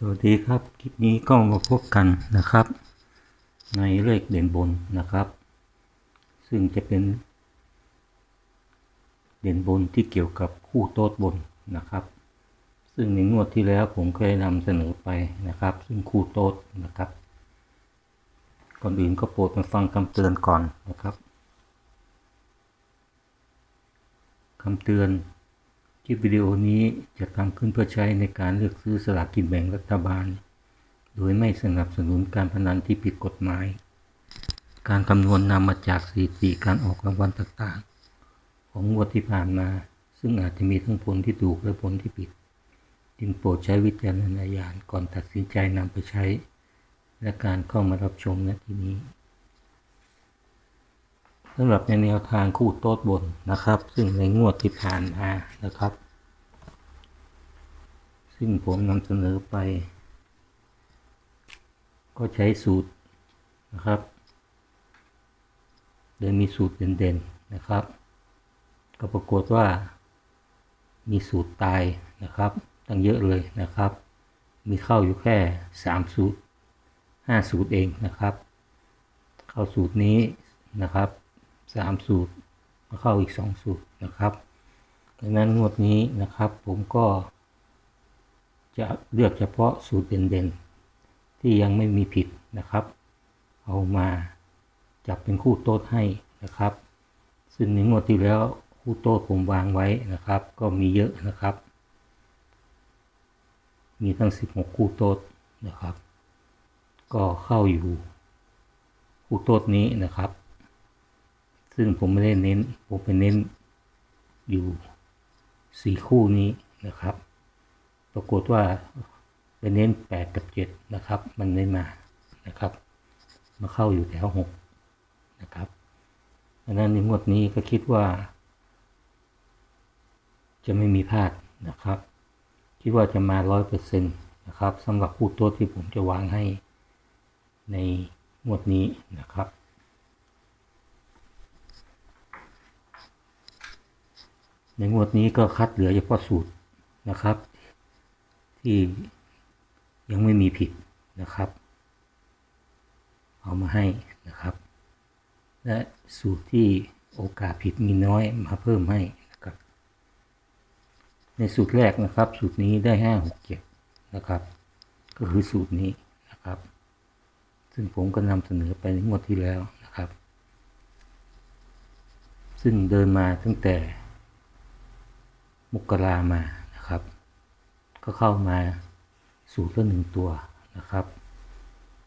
สวัสดีครับ คลิปนี้ก็มาพบกันนะครับ ในเลขเด่นบนนะครับ ซึ่งจะเป็น เด่นบนที่เกี่ยวกับคู่โต๊ดบนนะครับ ซึ่งในงวดที่แล้วผมเคยนำเสนอไปนะครับ ซึ่งคู่โต๊ดนะครับ ก่อนอื่นก็โปรดมาฟังคำเตือนก่อนนะครับคำเตือน ลิปวิดีโอนี้จะทำขึ้นเพื่อใช้ในการเลือกซื้อสลากกินแบ่งรัฐบาล โดยไม่สนับสนุนการพนันที่ผิดกฎหมาย การคำนวณนำมาจากสถิติการออกรางวัลต่างๆ ของงวดที่ผ่านมา ซึ่งอาจจะมีทั้งผลที่ถูกและผลที่ผิด จึงโปรดใช้วิจารณญาณก่อนตัดสินใจนำไปใช้ และการเข้ามารับชมณที่นี้ สำหรับในแนวทางคู่โต๊ดบนนะครับ ซึ่งในงวดที่ผ่านมานะครับ ซึ่งผมนำเสนอไป ก็ใช้สูตรนะครับโดยมีสูตรเด่นๆนะครับ ก็ปรากฏว่า มีสูตรตายนะครับ ตั้งเยอะเลยนะครับ มีเข้าอยู่แค่ 3 สูตร 5 สูตรเองนะครับ เข้าสูตรนี้นะครับ สามสูตรมาเข้าอีกสองสูตรนะครับดังนั้นงวดนี้นะครับผมก็ จะเลือกเฉพาะสูตรเด่นๆ ที่ยังไม่มีผิดนะครับ เอามาจับเป็นคู่โต๊ดให้นะครับ ซึ่งในงวดที่แล้วคู่โต๊ดผมวางไว้นะครับ ก็มีเยอะนะครับ มีทั้ง 16 คู่โต๊ดนะครับ ก็เข้าอยู่คู่โต๊ดนี้นะครับ ซึ่งผมไม่ได้เน้น ผมไปเน้นอยู่สี่คู่นี้นะครับ ปรากฏว่าไปเน้นแปดกับเจ็ดนะครับ มันไม่มานะครับ มาเข้าอยู่แถวหกนะครับดังนั้นในงวดนี้ก็คิดว่า จะไม่มีพลาดนะครับ คิดว่าจะมาร้อยเปอร์เซ็นต์นะครับสำหรับคู่ตัวที่ผมจะวางให้ในงวดนี้นะครับ ในงวดนี้ก็คัดเหลือเฉพาะสูตรนะครับ ที่ยังไม่มีผิดนะครับ เอามาให้นะครับ และสูตรที่โอกาสผิดมีน้อยมาเพิ่มให้นะครับ ในสูตรแรกนะครับ สูตรนี้ได้ห้าหกเจ็ดนะครับ ก็คือสูตรนี้นะครับ ซึ่งผมก็นำเสนอไปในงวดที่แล้วนะครับ ซึ่งเดินมาตั้งแต่ มกรามานะครับ ก็เข้ามาสู่ตัวหนึ่งตัวนะครับ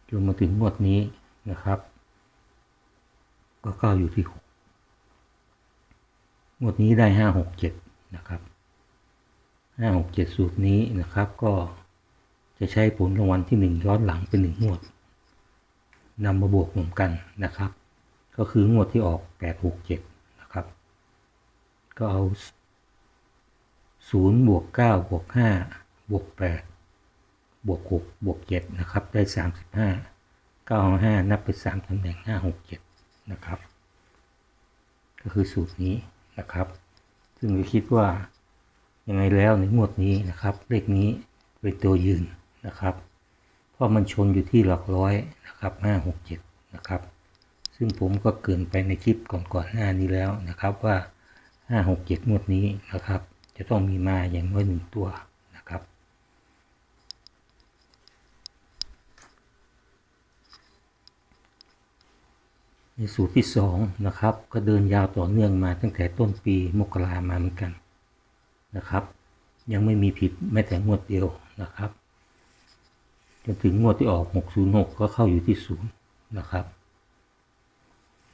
จนมาถึงงวดนี้นะครับ ก็เข้าอยู่ที่หกงวดนี้ได้ห้าหกเจ็ดนะครับห้าหกเจ็ดสูตรนี้นะครับ ก็จะใช้ผลรางวัลที่หนึ่งย้อนหลังเป็นหนึ่งงวดนำมาบวกรวมกันนะครับ ก็คืองวดที่ออกแปดหกเจ็ดนะครับ ก็เอา ศูนย์บวกเก้าบวกห้าบวกแปดบวกหกบวกเจ็ดนะครับได้สามสิบห้าเก้าห้านับเป็นสามตำแหน่งห้าหกเจ็ดนะครับ ก็คือสูตรนี้นะครับ ซึ่งเราคิดว่ายังไงแล้วในงวดนี้นะครับ เลขนี้เป็นตัวยืนนะครับ เพราะมันชนอยู่ที่หลักร้อยนะครับห้าหกเจ็ดนะครับ ซึ่งผมก็เกินไปในคลิปก่อนๆหน้านี้แล้วนะครับว่าห้าหกเจ็ดงวดนี้นะครับ จะต้องมีมาอย่างน้อยหนึ่งตัวนะครับ ในสูตรที่สองนะครับ ก็เดินยาวต่อเนื่องมาตั้งแต่ต้นปีมกรามาเหมือนกันนะครับ ยังไม่มีผิดแม้แต่งวดเดียวนะครับ จนถึงงวดที่ออก 606 ก็เข้าอยู่ที่ศูนย์นะครับ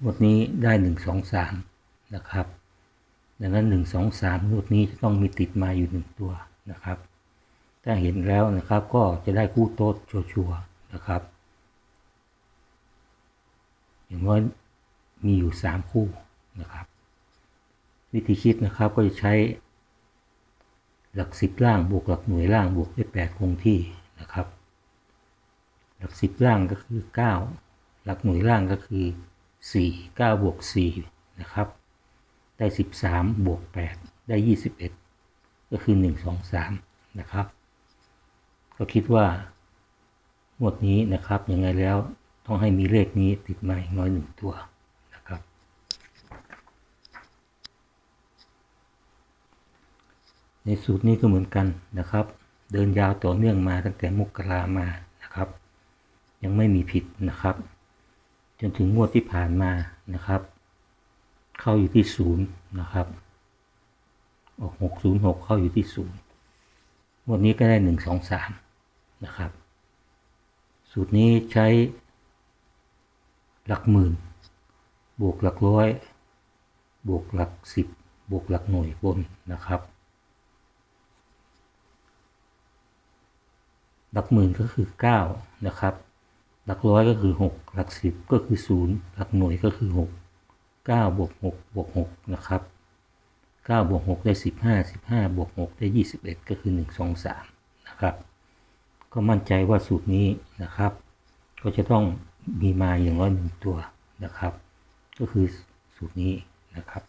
งวดนี้ได้ 1 2 3 นะครับ ดังนั้นหนึ่งสองสามงวดนี้จะต้องมีติดมาอยู่หนึ่งตัวนะครับ ถ้าเห็นแล้วนะครับก็จะได้คู่โต๊ดชัวร์นะครับ อย่างน้อยมีอยู่สามคู่นะครับ วิธีคิดนะครับก็จะใช้หลักสิบล่างบวกหลักหน่วยล่างบวกด้วยแปดคงที่นะครับ หลักสิบล่างก็คือเก้าหลักหน่วยล่างก็คือสี่เก้าบวกสี่นะครับ ได้ 13 บวก 8 ได้ 21 ก็คือ 1 2 3 นะครับ ก็คิดว่างวดนี้นะครับยังไงแล้วต้องให้มีเลขนี้ติดมาอีกน้อยหนึ่งตัวนะครับ ในสูตรนี้ก็เหมือนกันนะครับ เดินยาวต่อเนื่องมาตั้งแต่มกรามานะครับ ยังไม่มีผิดนะครับ จนถึงงวดที่ผ่านมานะครับ เข้าอยู่ที่ศูนย์นะครับออกหกศูนย์หกเข้าอยู่ที่ศูนย์วดนี้ก็ได้หนึ่งสองสามนะครับ สูตรนี้ใช้หลักหมื่น บวกหลักร้อย บวกหลักสิบบวกหลักหน่วยบนนะครับ หลักหมื่นก็คือ 9 นะครับ หลักร้อยก็คือ 6 หลักสิบก็คือ 0 หลักหน่วยก็คือ 6 9บวก6บวก6นะครับ9บวก6ได้ 15 15บวก6ได้ 21 ก็คือ 1 2 3 นะครับ ก็มั่นใจว่าสูตรนี้นะครับ ก็จะต้องมีมาอย่างน้อยหนึ่งตัวนะครับ ก็คือสูตรนี้นะครับ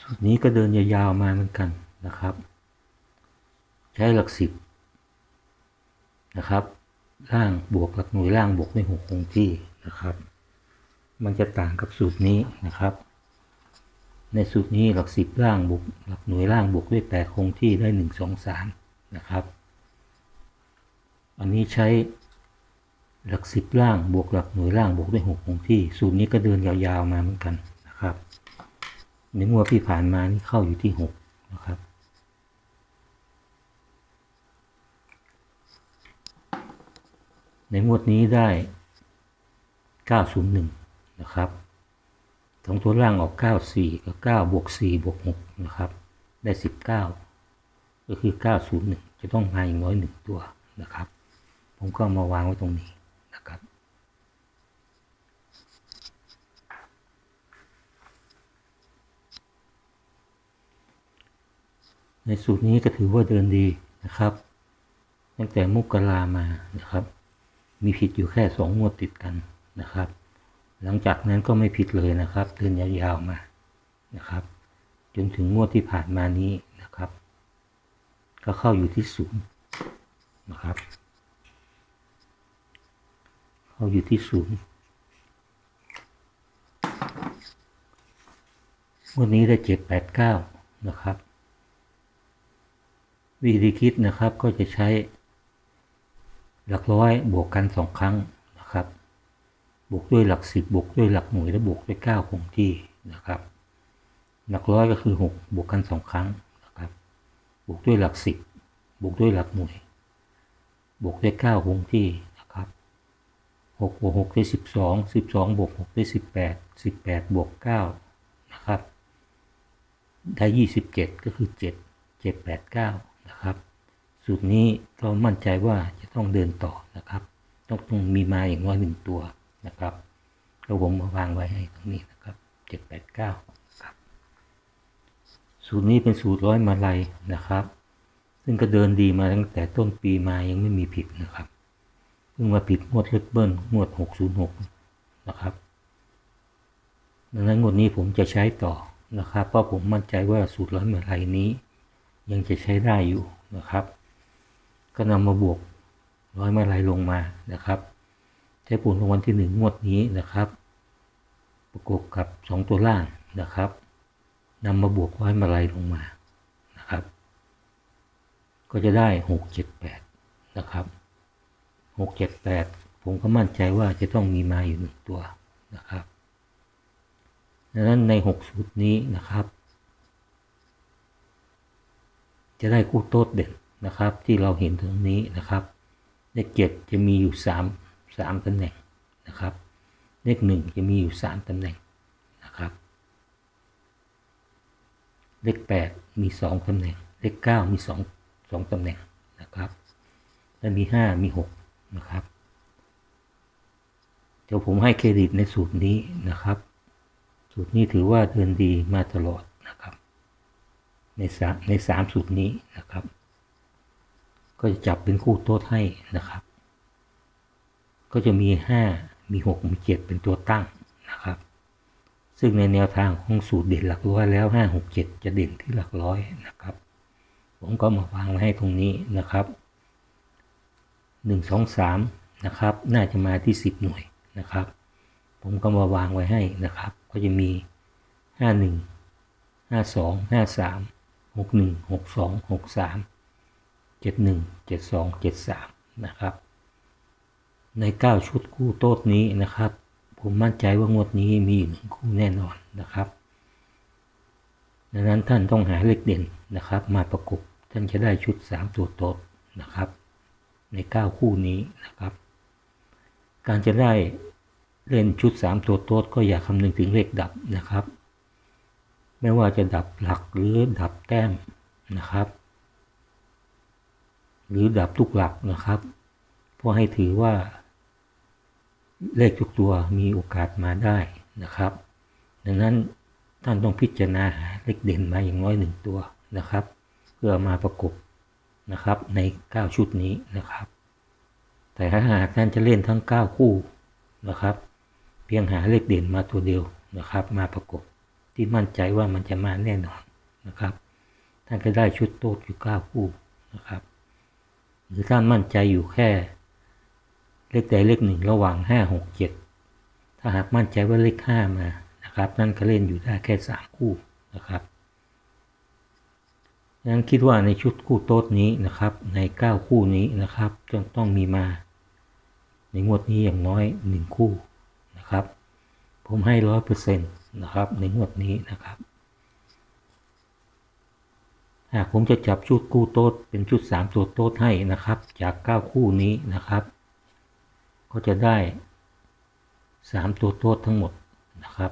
สูตรนี้ก็เดินยาวๆมาเหมือนกันนะครับ ใช้หลักสิบนะครับ ล่างบวกหลักหน่วยล่างบวกด้วยหกคงที่นะครับ มันจะต่างกับสูตรนี้นะครับ ในสูตรนี้หลักสิบล่างบวกหลักหน่วยล่างบวกด้วยแปดคงที่ได้หนึ่งสองสามนะครับ อันนี้ใช้หลักสิบล่างบวกหลักหน่วยล่างบวกด้วยหกคงที่ สูตรนี้ก็เดินยาวๆมาเหมือนกันนะครับในงวดที่ผ่านมานี่เข้าอยู่ที่หกนะครับ ในงวดนี้ได้ 901 นะครับสองตัวล่างออก 94 กับ 9 บวก 4 บวก 6 นะครับ ได้ 19 ก็คือ 901 จะต้องมาอีกน้อยหนึ่งตัวนะครับ ผมก็มาวางไว้ตรงนี้นะครับ ในสูตรนี้ก็ถือว่าเดินดีนะครับ ตั้งแต่มุกรามานะครับ มีผิดอยู่แค่สองงวดติดกันนะครับ หลังจากนั้นก็ไม่ผิดเลยนะครับเดินยาวๆมานะครับ จนถึงงวดที่ผ่านมานี้นะครับ ก็เข้าอยู่ที่ศูนย์นะครับ เข้าอยู่ที่ศูนย์งวดนี้ได้เจ็ดแปดเก้านะครับ วิธีคิดนะครับก็จะใช้ หลักร้อยบวกกันสองครั้งนะครับ บวกด้วยหลักสิบบวกด้วยหลักหน่วยและบวกด้วยเก้าคงที่นะครับ หลักร้อยก็คือหกบวกกันสองครั้งนะครับ บวกด้วยหลักสิบบวกด้วยหลักหน่วย บวกด้วยเก้าคงที่นะครับหกบวกหกได้สิบสองสิบสองบวกหกได้สิบแปดสิบแปดบวกเก้านะครับ ได้ยี่สิบเจ็ดก็คือเจ็ดเจ็ดแปดเก้านะครับ สูตรนี้เรามั่นใจว่าจะต้องเดินต่อนะครับ ต้องต้องมีมาอย่างน้อยหนึ่งตัวนะครับก็ผมมาวางไว้ให้ตรงนี้นะครับเจ็ดแปดเก้าครับสูตรนี้เป็นสูตรร้อยมาลัยนะครับ ซึ่งก็เดินดีมาตั้งแต่ต้นปีมายังไม่มีผิดนะครับเพิ่งมาผิดงวดเล็กเบิ้ลงวดหกศูนย์หกนะครับดังนั้นงวดนี้ผมจะใช้ต่อนะครับ เพราะผมมั่นใจว่าสูตรร้อยมาลัยนี้ ยังจะใช้ได้อยู่นะครับ ก็นำมาบวกร้อยมาลัยลงมานะครับ ใช้ผลรางวัลที่หนึ่งงวดนี้นะครับ ประกบกับสองตัวล่างนะครับนำมาบวกร้อยมาลัยลงมานะครับ ก็จะได้หกเจ็ดแปดนะครับหกเจ็ดแปดผมก็มั่นใจว่าจะต้องมีมาอยู่หนึ่งตัวนะครับดังนั้นในหกสูตรนี้นะครับ จะได้คู่โต๊ดเด่น นะครับที่เราเห็นตรงนี้นะครับเลขเจ็ดจะมีอยู่สามสามตำแหน่งนะครับเลขหนึ่งจะมีอยู่สามตำแหน่งนะครับเลขแปดมีสองตำแหน่งเลขเก้ามีสองสองตำแหน่งนะครับและมีห้ามีหกนะครับเดี๋ยวผมให้เครดิตในสูตรนี้นะครับ สูตรนี้ถือว่าเดินดีมาตลอดนะครับในสามในสามสูตรนี้นะครับ ก็จะจับเป็นคู่โต๊ดให้นะครับ ก็จะมีห้ามีหกมีเจ็ดเป็นตัวตั้งนะครับ ซึ่งในแนวทางของสูตรเด่นหลักร้อยแล้วห้าหกเจ็ดจะเด่นที่หลักร้อยนะครับ ผมก็มาวางไว้ให้ตรงนี้นะครับหนึ่งสองสามนะครับ น่าจะมาที่สิบหน่วยนะครับ ผมก็มาวางไว้ให้นะครับ ก็จะมีห้าหนึ่งห้าสองห้าสามหกหนึ่งหกสองหกสามเจ็ดหนึ่งเจ็ดสองเจ็ดสามนะครับ ในเก้าชุดคู่โต๊ดนี้นะครับ ผมมั่นใจว่างวดนี้มีหนึ่งคู่แน่นอนนะครับ ดังนั้นท่านต้องหาเลขเด่นนะครับ มาประกบท่านจะได้ชุด 3 ตัวโต๊ดนะครับ ใน 9 คู่นี้นะครับ การจะได้เล่นชุด 3 ตัวโต๊ดก็อย่าคำนึงถึงเลขดับนะครับ ไม่ว่าจะดับหลักหรือดับแต้มนะครับ หรือดับทุกหลักนะครับ เพราะให้ถือว่า เลขทุกตัวมีโอกาสมาได้นะครับ ดังนั้นท่านต้องพิจารณาหาเลขเด่นมาอย่างน้อยหนึ่งตัวนะครับ เพื่อมาประกบนะครับใน 9 ชุดนี้นะครับ แต่ถ้าหากท่านจะเล่นทั้ง 9 คู่นะครับ เพียงหาเลขเด่นมาตัวเดียวนะครับ มาประกบที่มั่นใจว่ามันจะมาแน่นอนนะครับ ท่านก็ได้ชุดโต๊ดอยู่ 9 คู่นะครับ หรือท่ามั่นใจอยู่แค่ เลขใดเลขหนึ่งระหว่าง5 6 7ถ้าหากมั่นใจว่าเลข5มานะครับ นั่นก็เล่นอยู่ได้แค่3คู่นะครับดังนั้นคิดว่าในชุดคู่โต๊ดนี้นะครับ ใน 9 คู่นี้นะครับต้องต้องมีมา ในงวดนี้อย่างน้อย 1 คู่นะครับ ผมให้ร้อยเปอร์เซ็นต์นะครับ ในงวดนี้นะครับ ผมจะจับชุดคู่โต๊ดเป็นชุด 3 ตัวโต๊ดให้นะครับ จาก 9 คู่นี้นะครับ ก็จะได้ 3 ตัวโต๊ดทั้งหมดนะครับ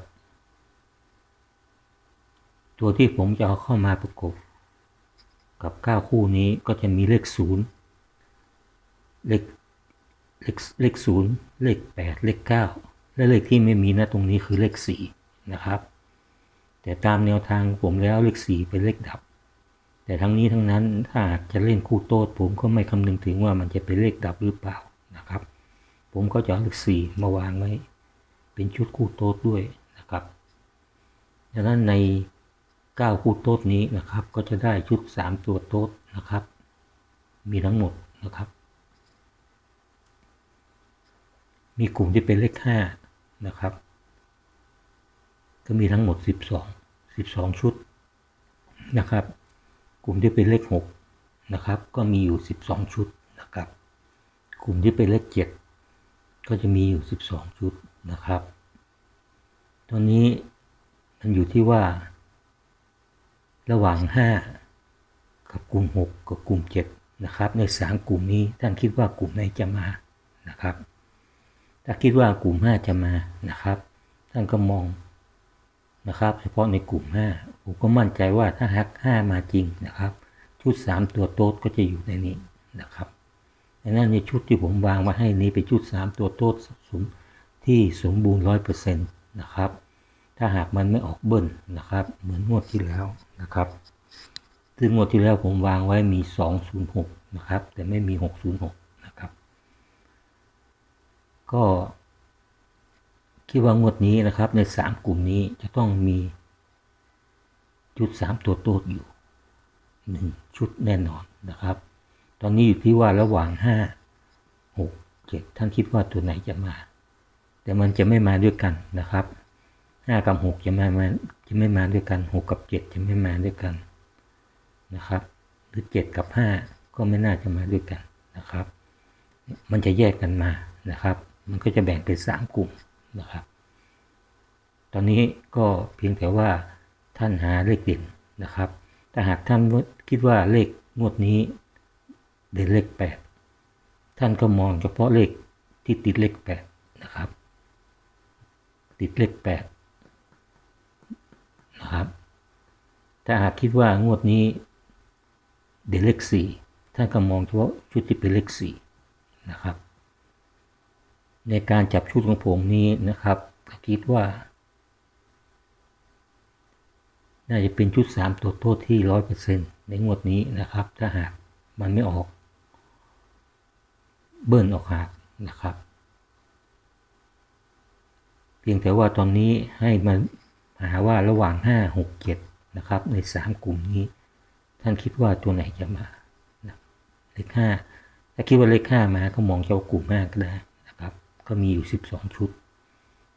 ตัวที่ผมจะเอาเข้ามาประกบกับ 9 คู่นี้ก็จะมีเลข 0 เลขเลขเลข0เลข 8 เลข 9 และเลขที่ไม่มีนะตรงนี้คือเลข 4 นะครับ แต่ตามแนวทางผมแล้วเลข 4 เป็นเลขดับ แต่ทั้งนี้ทั้งนั้นถ้าจะเล่นคู่โต๊ดผมก็ไม่คำนึงถึงว่ามันจะเป็นเลขดับหรือเปล่านะครับ ผมก็จะเอาเลข4มาวางไว้ เป็นชุดคู่โต๊ดด้วยนะครับดังนั้นใน 9 คู่โต๊ดนี้นะครับ ก็จะได้ชุด 3 ตัวโต๊ดนะครับ มีทั้งหมดนะครับ มีกลุ่มที่เป็นเลข5นะครับ ก็มีทั้งหมด 12 12 ชุดนะครับ ลุ่มที่เป็นเลข6นะครับ ก็มีอยู่ 12 ชุดนะครับ กลุ่มที่เป็นเลข 7 ก็จะมีอยู่ 12 ชุดนะครับ ตอนนี้มันอยู่ที่ว่า ระหว่าง 5 กับกลุ่ม 6 กับกลุ่ม 7 นะครับ ในสามกลุ่มนี้ท่านคิดว่ากลุ่มไหนจะมานะครับ ถ้าคิดว่ากลุ่ม 5 จะมานะครับ ท่านก็มอง นะครับ เฉพาะในกลุ่ม 5 ผมก็มั่นใจว่าถ้าฮัก 5 มาจริงนะครับ ชุด 3 ตัวโต๊ดก็จะอยู่ในนี้นะครับดังนั้นในชุดที่ผมวางมาให้นี้เป็นชุด 3 ตัวโต๊ดสมที่สมบูรณ์100%นะครับ ถ้าหากมันไม่ออกเบิ้ลนะครับ เหมือนงวดที่แล้วนะครับซึ่งงวดที่แล้วผมวางไว้มี 206 นะครับ แต่ไม่มี 606 นะครับ ก็ คิดว่างวดนี้นะครับ ใน3กลุ่มนี้จะต้องมีชุด3ตัวโต๊ดอยู่1ชุดแน่นอนนะครับ ตอนนี้อยู่ที่ว่าระหว่าง5 6 7ท่านคิดว่าตัวไหนจะมา แต่มันจะไม่มาด้วยกันนะครับ5กับ6จะไม่มาจะไม่มาด้วยกัน6กับ7จะไม่มาด้วยกันนะครับ หรือ7กับ5ก็ไม่น่าจะมาด้วยกันนะครับ มันจะแยกกันมานะครับ มันก็จะแบ่งเป็น3กลุ่ม นะครับ ตอนนี้ก็เพียงแต่ว่าท่านหาเลขเด่นนะครับ ถ้าหากท่านคิดว่าเลขงวดนี้เด่นเลข8ท่านก็มองเฉพาะเลขที่ติดเลข8นะครับ ติดเลข8นะครับ ถ้าหากคิดว่างวดนี้เด่นเลข4ท่านก็มองเฉพาะชุดที่เป็นเลข4นะครับ ในการจับชุดของผมนี้นะครับคิดว่า น่าจะเป็นชุด 3 ตัวโทษที่100%ในงวดนี้นะครับ ถ้าหากมันไม่ออก เบิ้ลออกหากนะครับ เพียงแต่ว่าตอนนี้ให้มันหาว่าระหว่าง 5 6 7 นะครับ ใน 3 กลุ่มนี้ ท่านคิดว่าตัวไหนจะมาเลขห้าถ้าคิดว่าเลขห้ามาก็มองเจ้ากลุ่มห้าก็ได้ ก็มีอยู่สิบสองชุด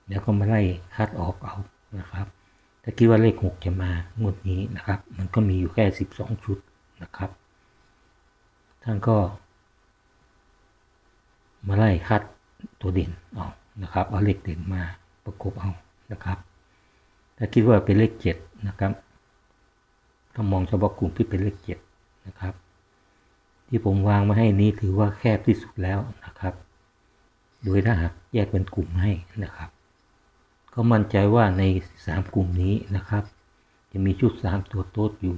เดี๋ยวก็มาไล่คัดออกเอานะครับ ถ้าคิดว่าเลขหกจะมางวดนี้นะครับ มันก็มีอยู่แค่สิบสองชุดนะครับ ท่านก็ มาไล่คัดตัวเด่นเอานะครับเอาเลขเด่นมาประกบเอานะครับ ถ้าคิดว่าเป็นเลขเจ็ดนะครับก็มองเฉพาะกลุ่มที่เป็นเลขเจ็ดนะครับ ที่ผมวางมาให้นี้ถือว่าแคบที่สุดแล้วนะครับ โดยถ้าหากแยกเป็นกลุ่มให้นะครับ ก็มั่นใจว่าในสามกลุ่มนี้นะครับ จะมีชุดสามตัวโต๊ดอยู่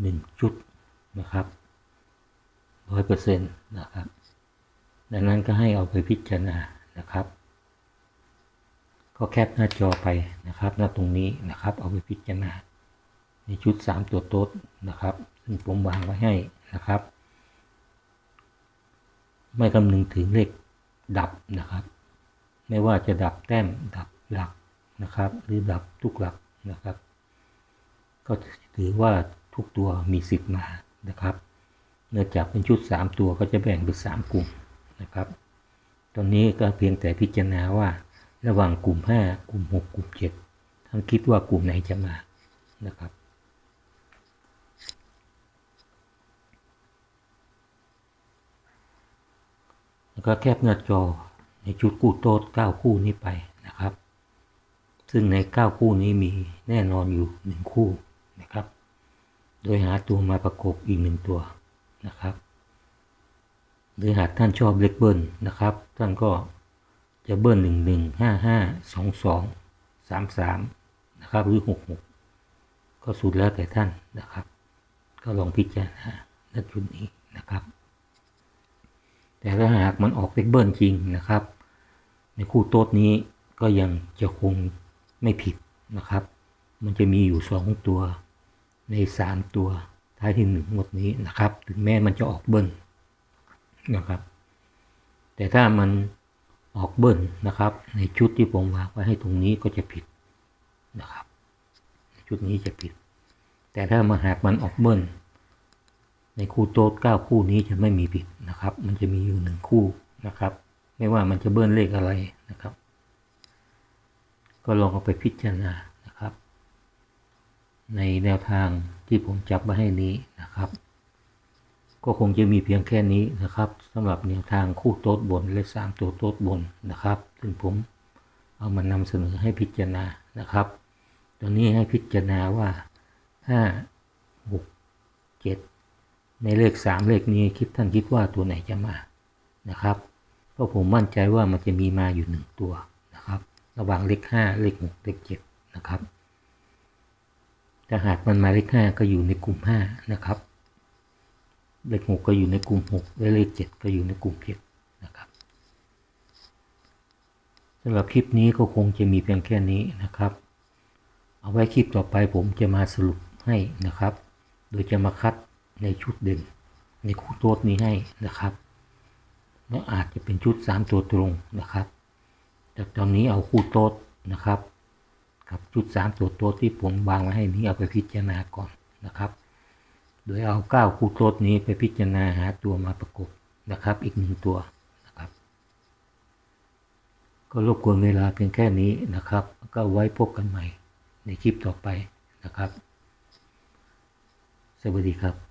หนึ่งชุดนะครับร้อยเปอร์เซ็นต์นะครับ ดังนั้นก็ให้เอาไปพิจารณานะครับ ก็แคปหน้าจอไปนะครับหน้าตรงนี้นะครับ เอาไปพิจารณาในชุด 3 ตัวโต๊ดนะครับ ซึ่งผมวางไว้ให้นะครับ ไม่คำนึงถึงเลขดับนะครับ ไม่ว่าจะดับแต้มดับหลักนะครับ หรือดับทุกหลักนะครับ ก็ถือว่าทุกตัวมีสิทธิ์มานะครับ เนื่องจากเป็นชุด 3 ตัวก็จะแบ่งเป็น3กลุ่มนะครับ ตอนนี้ก็เพียงแต่พิจารณาว่าระหว่างกลุ่ม 5 กลุ่ม 6 กลุ่ม 7ท่านคิดว่ากลุ่มไหนจะมานะครับ แล้วก็แคบหน้าจอในชุดกู้โต๊ด9คู่นี้ไปนะครับ ซึ่งใน 9 คู่นี้มีแน่นอนอยู่ 1 คู่นะครับ โดยหาตัวมาประกบอีกหนึ่งตัวนะครับ หรือหากท่านชอบเล็กเบิ้ลนะครับ ท่านก็จะเบิ้ลหนึ่งหนึ่งห้าห้าสองสองสามสามนะครับ หรือหกหกก็สุดแล้วแต่ท่านนะครับ ก็ลองพิจารณาณจุดนี้นะครับ แต่ถ้าหากมันออกเล็กเบิ้ลจริงนะครับ ในคู่โต๊ดนี้ก็ยังจะคงไม่ผิดนะครับ มันจะมีอยู่สองตัวในสามตัวท้ายที่หนึ่งหมดนี้นะครับ ถึงแม้มันจะออกเบิ้ลนะครับ แต่ถ้ามันออกเบิ้ลนะครับ ในชุดที่ผมวางไว้ให้ตรงนี้ก็จะผิดนะครับ ชุดนี้จะผิด แต่ถ้ามาหากมันออกเบิ้ล ในคู่โต๊ดเก้าคู่นี้จะไม่มีผิดนะครับ มันจะมีอยู่หนึ่งคู่นะครับ ไม่ว่ามันจะเบิ้ลเลขอะไรนะครับ ก็ลองเอาไปพิจารณานะครับ ในแนวทางที่ผมจับมาให้นี้นะครับ ก็คงจะมีเพียงแค่นี้นะครับสำหรับแนวทางคู่โต๊ดบนและสามตัวโต๊ดบนนะครับ ซึ่งผมเอามานำเสนอให้พิจารณานะครับ ตอนนี้ให้พิจารณาว่าห้าหกเจ็ด ในเลขสามเลขนี้คิดท่านคิดว่าตัวไหนจะมานะครับเพราะผมมั่นใจว่ามันจะมีมาอยู่หนึ่งตัวนะครับ ระหว่างเลขห้าเลขหกเลขเจ็ดนะครับถ้าหากมันมาเลขห้าก็อยู่ในกลุ่มห้านะครับ เลขหกก็อยู่ในกลุ่มหกและเลขเจ็ดก็อยู่ในกลุ่มเจ็ดนะครับสำหรับคลิปนี้ก็คงจะมีเพียงแค่นี้นะครับ เอาไว้คลิปต่อไปผมจะมาสรุปให้นะครับ โดยจะมาคัด ในชุดเด่น ในคู่โต๊ดนี้ให้นะครับ แล้วอาจจะเป็นชุด 3 ตัวตรงนะครับแต่ตอนนี้เอาคู่โต๊ดนะครับ กับชุด 3 ตัวโต๊ดที่ผมวางไว้ให้นี้เอาไปพิจารณาก่อนนะครับ โดยเอา9คู่โต๊ดนี้ไปพิจารณาหาตัวมาประกบนะครับ อีกหนึ่งตัวนะครับ ก็รบกวนเวลาเพียงแค่นี้นะครับ ก็ไว้พบกันใหม่ในคลิปต่อไปนะครับ สวัสดีครับ